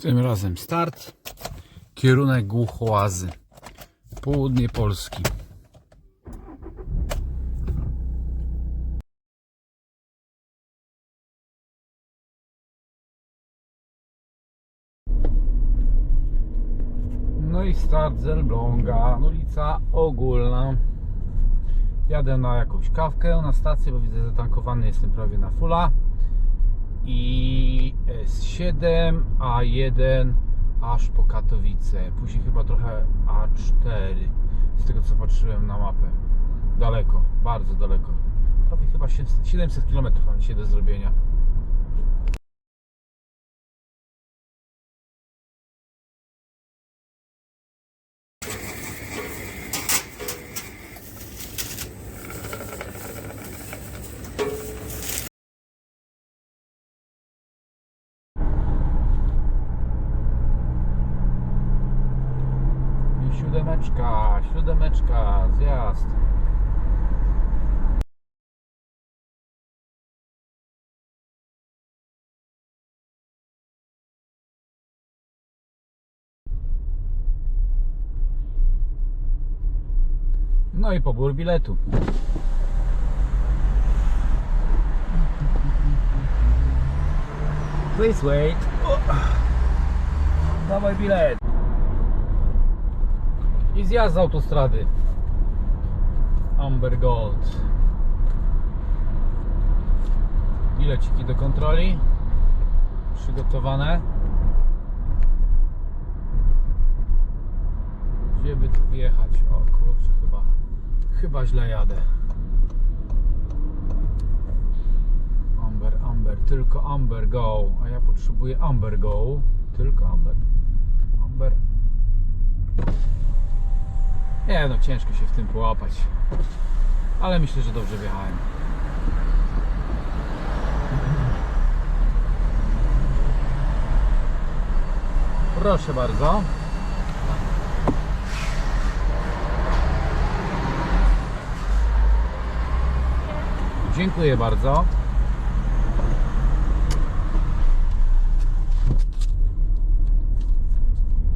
Tym razem start. Kierunek Głuchołazy. Południe Polski. No i start z Elbląga, ulica ogólna. Jadę na jakąś kawkę na stację, bo widzę, że zatankowany jestem prawie na fulla. I S7, A1 aż po Katowice. Później chyba trochę A4. Z tego co patrzyłem na mapę. Daleko, bardzo daleko. Prawie chyba 700 km mam dzisiaj do zrobienia. I siódemeczka, siódemeczka, zjazd. No i pobór biletu. Please wait. Dawaj bilet. I zjazd z autostrady. Amber Gold. Bileciki do kontroli. Przygotowane. Gdzie by tu wjechać? O kurczę, chyba, chyba źle jadę. Amber, Amber, tylko Amber Go. A ja potrzebuję Amber Go. Tylko Amber. Amber. Nie no, ciężko się w tym połapać. Ale myślę, że dobrze wjechałem. Proszę bardzo. Dziękuję bardzo.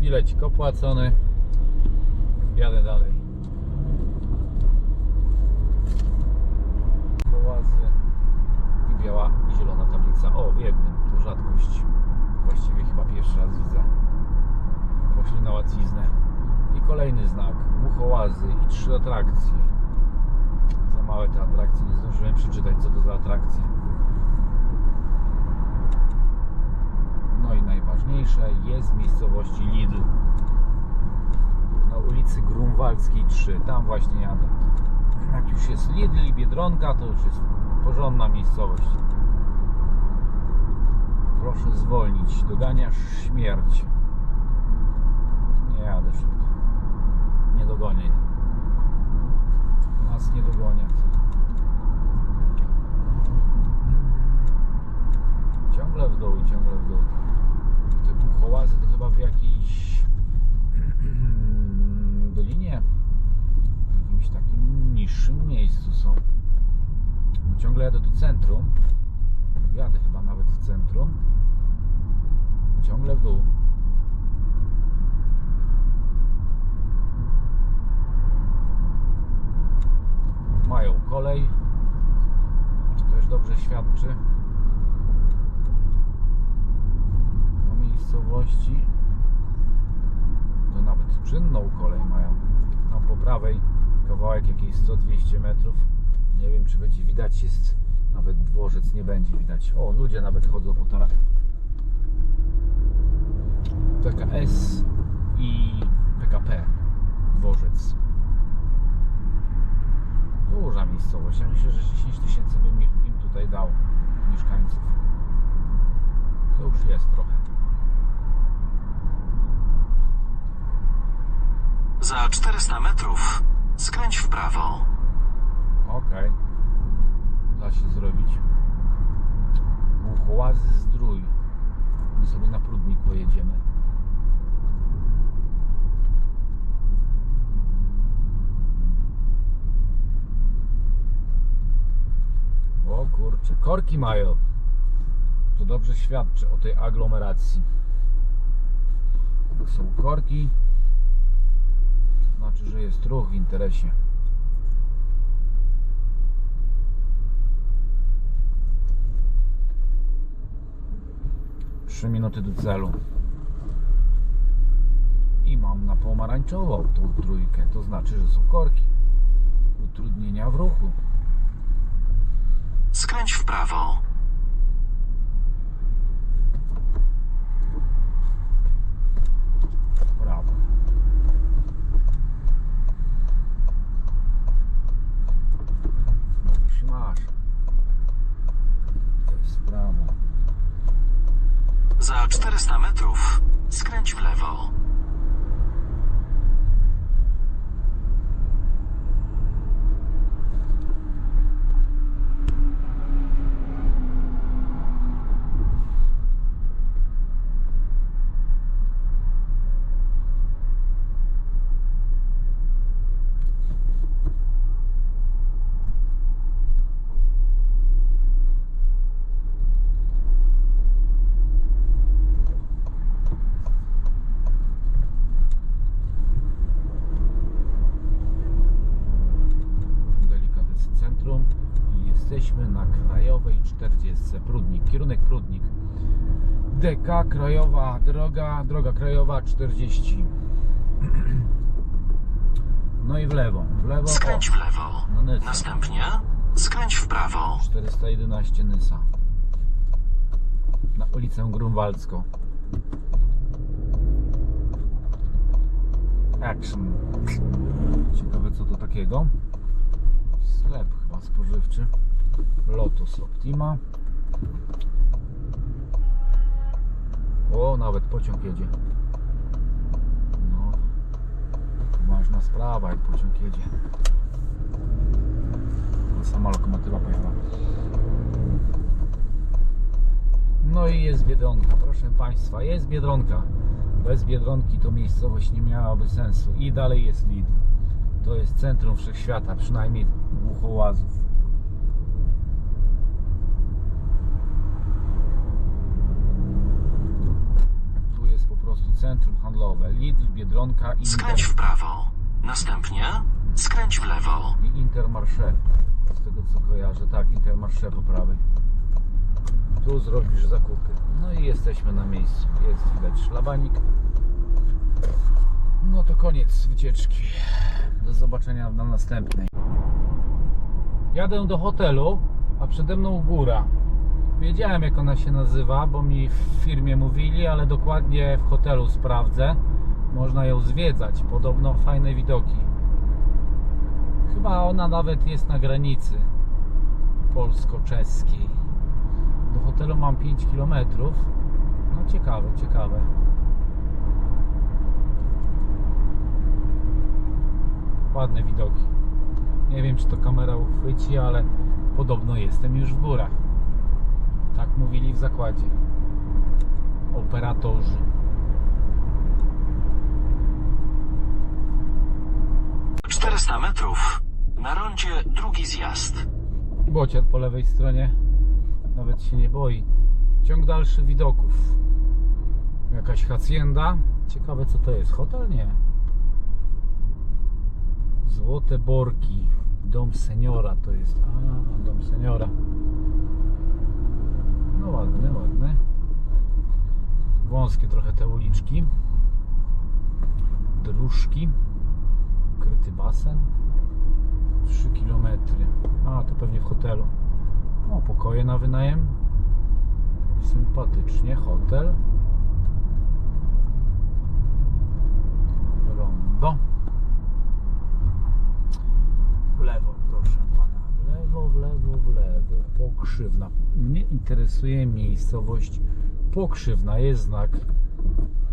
Bilecik opłacony. Jadę dalej. Kołazy i biała i zielona tablica. O, w jednym, to rzadkość. Właściwie chyba pierwszy raz widzę. Poszli na łatwiznę. I kolejny znak. Muchołazy i trzy atrakcje. Za małe te atrakcje, nie zdążyłem przeczytać co to za atrakcje. No i najważniejsze jest w miejscowości Lidl na ulicy Grunwaldzkiej 3. Tam właśnie jadę. Jak już jest Lidl i Biedronka, to już jest porządna miejscowość. Proszę zwolnić. Doganiasz śmierć. Nie jadę szybko. Nie dogonię. Nas nie dogonią. Ciągle w dół i ciągle w dół. Te buchołazy to chyba w jakiejś niższym miejscu są. Ciągle jadę do centrum. Jadę chyba nawet w centrum. Ciągle w dół. Mają kolej. To też dobrze świadczy o miejscowości to nawet czynną kolej mają. Tam po prawej kawałek jakieś 100-200 metrów. Nie wiem czy będzie widać, jest nawet dworzec, nie będzie widać. O, ludzie nawet chodzą po torach. PKS i PKP dworzec. Duża miejscowość. Ja myślę, że 10 tysięcy bym im tutaj dał mieszkańców. To już jest trochę. Za 400 metrów skręć w prawo. Okej. Da się zrobić. Buchołazy zdrój. My sobie na Prudnik pojedziemy. O kurczę, korki mają. To dobrze świadczy o tej aglomeracji. Tu są korki. Znaczy, że jest ruch w interesie. Trzy minuty do celu. I mam na pomarańczową tą trójkę. To znaczy, że są korki. Utrudnienia w ruchu. Skręć w prawo. Brawo. Mówisz i masz. To jest prawo. Za 400 metrów skręć w lewo. Delikatesy Centrum i jesteśmy na Krajowej 40 Prudnik, kierunek Prudnik. DK Krajowa Droga, Droga Krajowa 40 No i w lewo, w lewo Skręć w lewo. No Nysa. Następnie skręć w prawo. 411 Nysa. Na ulicę Grunwaldzką. Action. Ciekawe co to takiego. Sklep chyba spożywczy Lotus Optima O, nawet pociąg jedzie No Ważna sprawa jak pociąg jedzie Sama lokomotywa pojechała no i jest Biedronka, proszę Państwa, jest Biedronka. Bez Biedronki to miejscowość nie miałaby sensu. I dalej jest Lidl. To jest centrum wszechświata, przynajmniej Łuchołazów. Tu jest po prostu centrum handlowe. Lidl, Biedronka i Skręć w prawo. Następnie skręć w lewo. i Intermarché. Z tego co kojarzę, tak, Intermarché po prawej. Tu zrobisz zakupy. No i jesteśmy na miejscu. Jest widać szlabanik. No to koniec wycieczki. Do zobaczenia na następnej. Jadę do hotelu, a przede mną góra. Wiedziałem jak ona się nazywa, bo mi w firmie mówili, ale dokładnie w hotelu sprawdzę. Można ją zwiedzać. Podobno fajne widoki. Chyba ona nawet jest na granicy polsko-czeskiej. Do hotelu mam 5 km. No ciekawe, ciekawe. Ładne widoki. Nie wiem, czy to kamera uchwyci, ale podobno jestem już w górach. Tak mówili w zakładzie. Operatorzy. 400 metrów na rondzie drugi zjazd. Bocian po lewej stronie nawet się nie boi. Ciąg dalszy widoków. Jakaś hacienda. Ciekawe co to jest. Hotel? Nie. Złote Borki. Dom seniora to jest. A, dom seniora. No ładny, ładny. Wąskie trochę te uliczki. Dróżki. Kryty basen. 3 km. A, to pewnie w hotelu. O, pokoje na wynajem. Sympatycznie. Hotel. Rondo. W lewo, proszę pana. W lewo, w lewo, w lewo. Pokrzywna. Mnie interesuje miejscowość Pokrzywna. Jest znak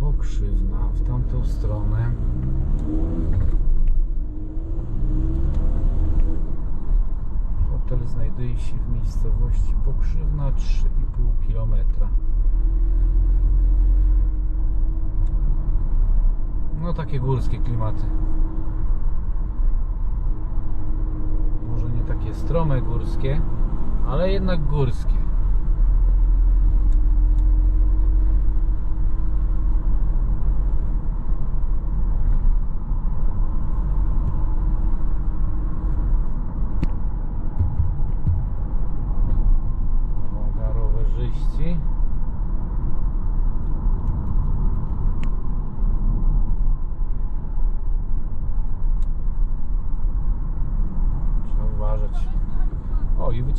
Pokrzywna w tamtą stronę. Hotel znajduje się w miejscowości Pokrzywna 3,5 km. No takie górskie klimaty. Może nie takie strome górskie, ale jednak górskie.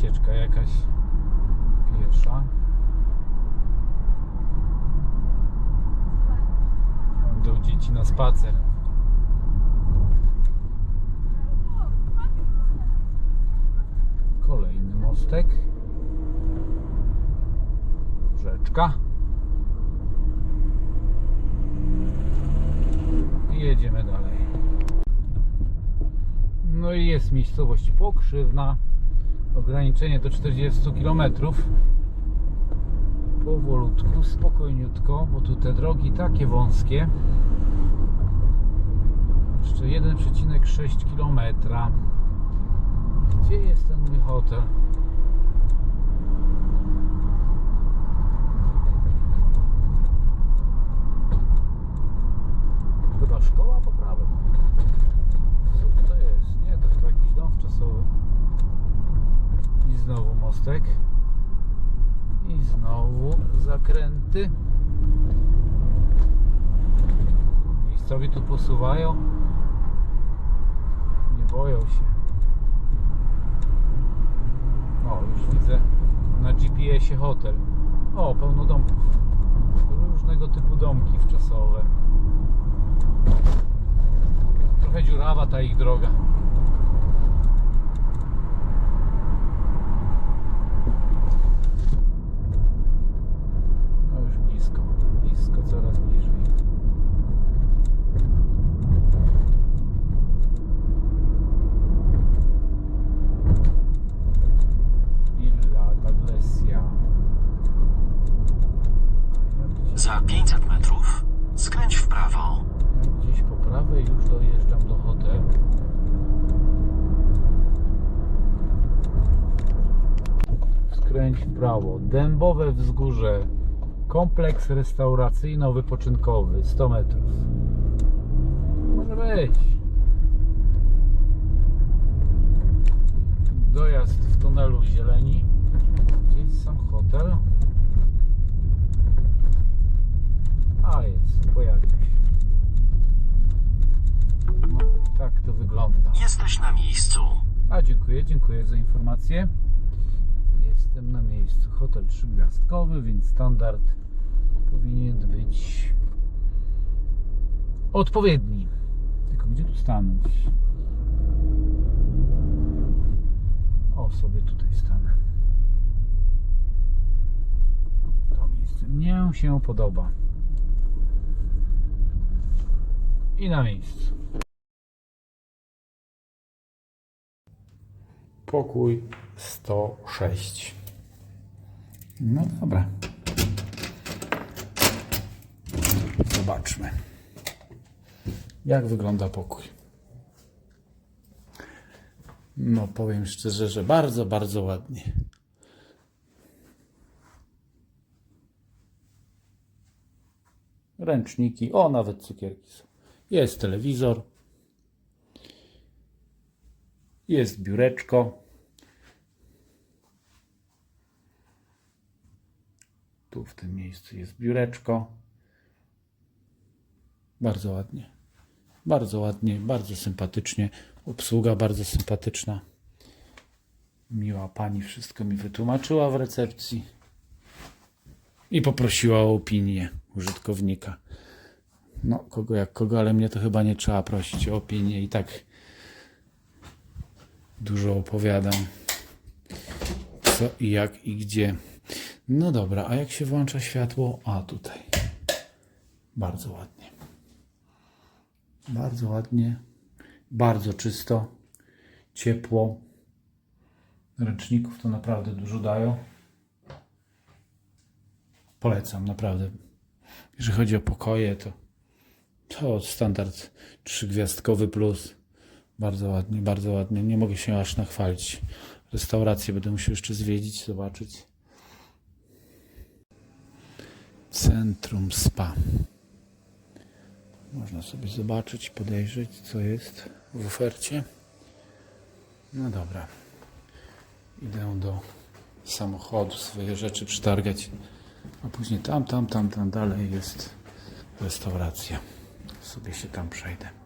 wycieczka jakaś pierwsza. Do dzieci na spacer. Kolejny mostek. Rzeczka. I jedziemy dalej. No i jest miejscowość Pokrzywna. Ograniczenie do 40 km. Powolutku, spokojniutko, bo tu te drogi takie wąskie. Jeszcze 1,6 km. Gdzie jest ten mój hotel? Chyba szkoła po prawej. Co to jest? Nie, to chyba jakiś dom wczasowy. I znowu mostek. I znowu zakręty. Miejscowi tu posuwają. Nie boją się. O, już widzę na GPS-ie hotel. O, pełno domków. Różnego typu domki wczasowe. Trochę dziurawa ta ich droga. No już blisko, blisko, coraz bliżej. Villa d'Aglesia. A ja gdzieś, Za 500 metrów skręć w prawo. ja gdzieś już dojeżdżam do hotelu. Skręć w prawo. Dębowe Wzgórze. Kompleks restauracyjno-wypoczynkowy. 100 metrów. Może być. Dojazd w tunelu zieleni. Gdzieś sam hotel. A jest, pojawił się. To wygląda. Jesteś na miejscu. A dziękuję, dziękuję za informację. Jestem na miejscu. Hotel trzygwiazdkowy, więc standard powinien być odpowiedni. Tylko gdzie tu stanąć? O, sobie tutaj stanę. To miejsce mnie się podoba. I na miejscu. Pokój 106. No dobra. Zobaczmy. Jak wygląda pokój? No, powiem szczerze, że bardzo, bardzo ładnie. Ręczniki, o, nawet cukierki są. Jest telewizor. Jest biureczko. Tu w tym miejscu jest biureczko. Bardzo ładnie. Bardzo ładnie, bardzo sympatycznie. Obsługa bardzo sympatyczna. Miła pani wszystko mi wytłumaczyła w recepcji. I poprosiła o opinię użytkownika. No, kogo jak kogo, ale mnie to chyba nie trzeba prosić o opinię. I tak dużo opowiadam. Co i jak i gdzie. No dobra, a jak się włącza światło? A tutaj. Bardzo ładnie. Bardzo ładnie. Bardzo czysto. Ciepło. Ręczników to naprawdę dużo dają. Polecam, naprawdę. Jeżeli chodzi o pokoje, to to standard trzygwiazdkowy plus. Bardzo ładnie, bardzo ładnie. Nie mogę się aż nachwalić. Restaurację będę musiał jeszcze zwiedzić, zobaczyć. Centrum Spa. Można sobie zobaczyć, podejrzeć, co jest w ofercie. No dobra. Idę do samochodu, swoje rzeczy przytargać. A później tam, tam, tam, tam dalej jest restauracja. Sobie się tam przejdę.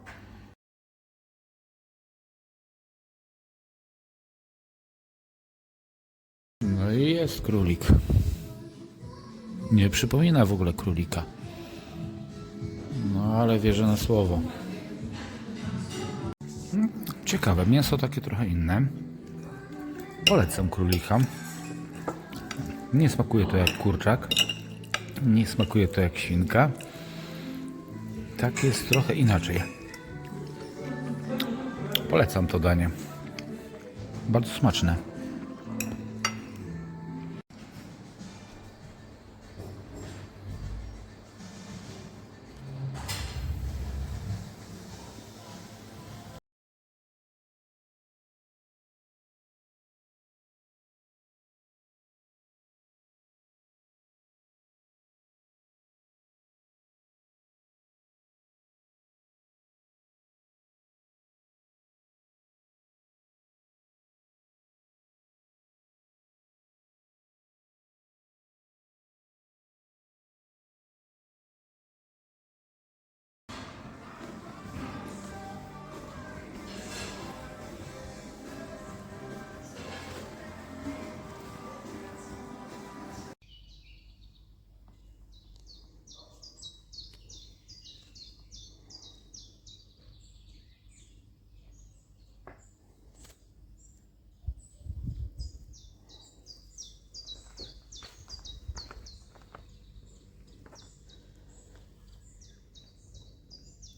No i jest królik. Nie przypomina w ogóle królika. No ale wierzę na słowo. Ciekawe, mięso takie trochę inne. Polecam królika. Nie smakuje to jak kurczak. Nie smakuje to jak świnka. Tak jest trochę inaczej. Polecam to danie. Bardzo smaczne.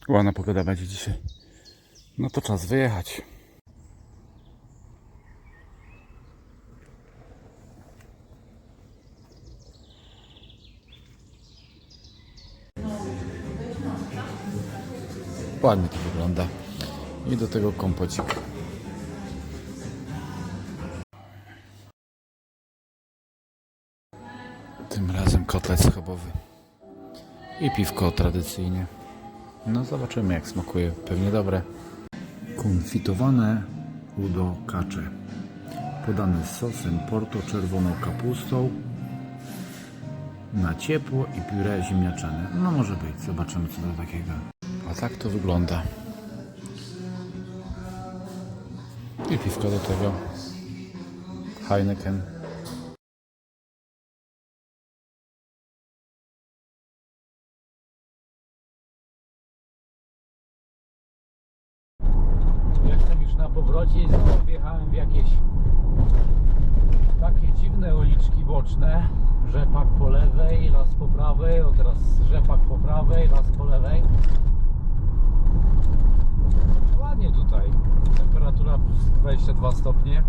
Ładna pogoda będzie dzisiaj. No to czas wyjechać. Ładnie to wygląda. I do tego kompocik. Tym razem kotlet schabowy. I piwko tradycyjnie. No zobaczymy jak smakuje. Pewnie dobre. Konfitowane udo kacze. Podane z sosem porto, czerwoną kapustą. Na ciepło i pióre ziemniaczane. No może być. Zobaczymy co to takiego. A tak to wygląda. I piwko do tego. Heineken. Powrocie i znowu wjechałem w jakieś takie dziwne uliczki boczne. Rzepak po lewej, las po prawej, o teraz rzepak po prawej, las po lewej. Ładnie tutaj. Temperatura plus 22 stopnie.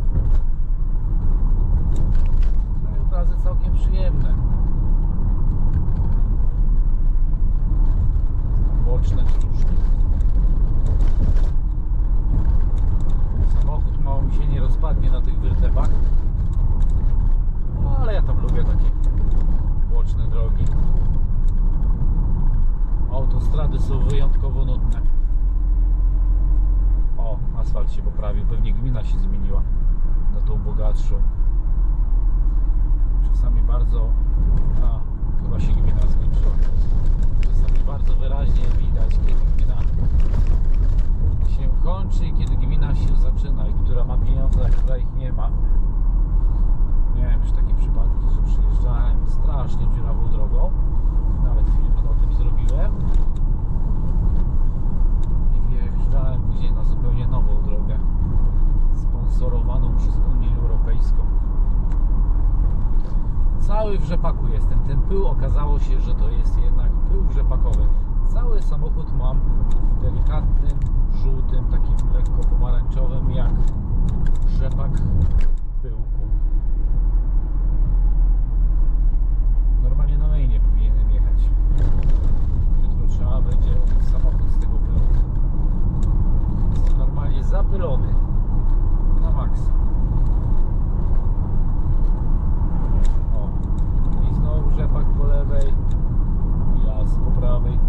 Krajobrazy całkiem przyjemne. Boczne dróżki. Samochód mało mi się nie rozpadnie na tych wyrtepach. No, ale ja tam lubię takie boczne drogi. Autostrady są wyjątkowo nudne. O, asfalt się poprawił. Pewnie gmina się zmieniła na tą bogatszą. Czasami bardzo... A, chyba się gmina skończyła. Czasami bardzo wyraźnie widać, kiedy gmina się kończy i kiedy gmina się zaczyna i która ma pieniądze, a która ich nie ma. Miałem już takie przypadki, że przyjeżdżałem strasznie dziurawą drogą. Nawet film o tym zrobiłem. I wjeżdżałem później na zupełnie nową drogę. Sponsorowaną przez Unię Europejską. Cały w rzepaku jestem. Ten pył okazało się, że to jest jednak pył rzepakowy. Cały samochód mam w delikatnym, żółtym, takim lekko pomarańczowym, jak rzepak pyłku. Normalnie na mainie powinienem jechać. Jutro trzeba będzie samochód z tego pyłu. Jestem normalnie zapylony. Na maksa. O. I znowu rzepak po lewej i po prawej.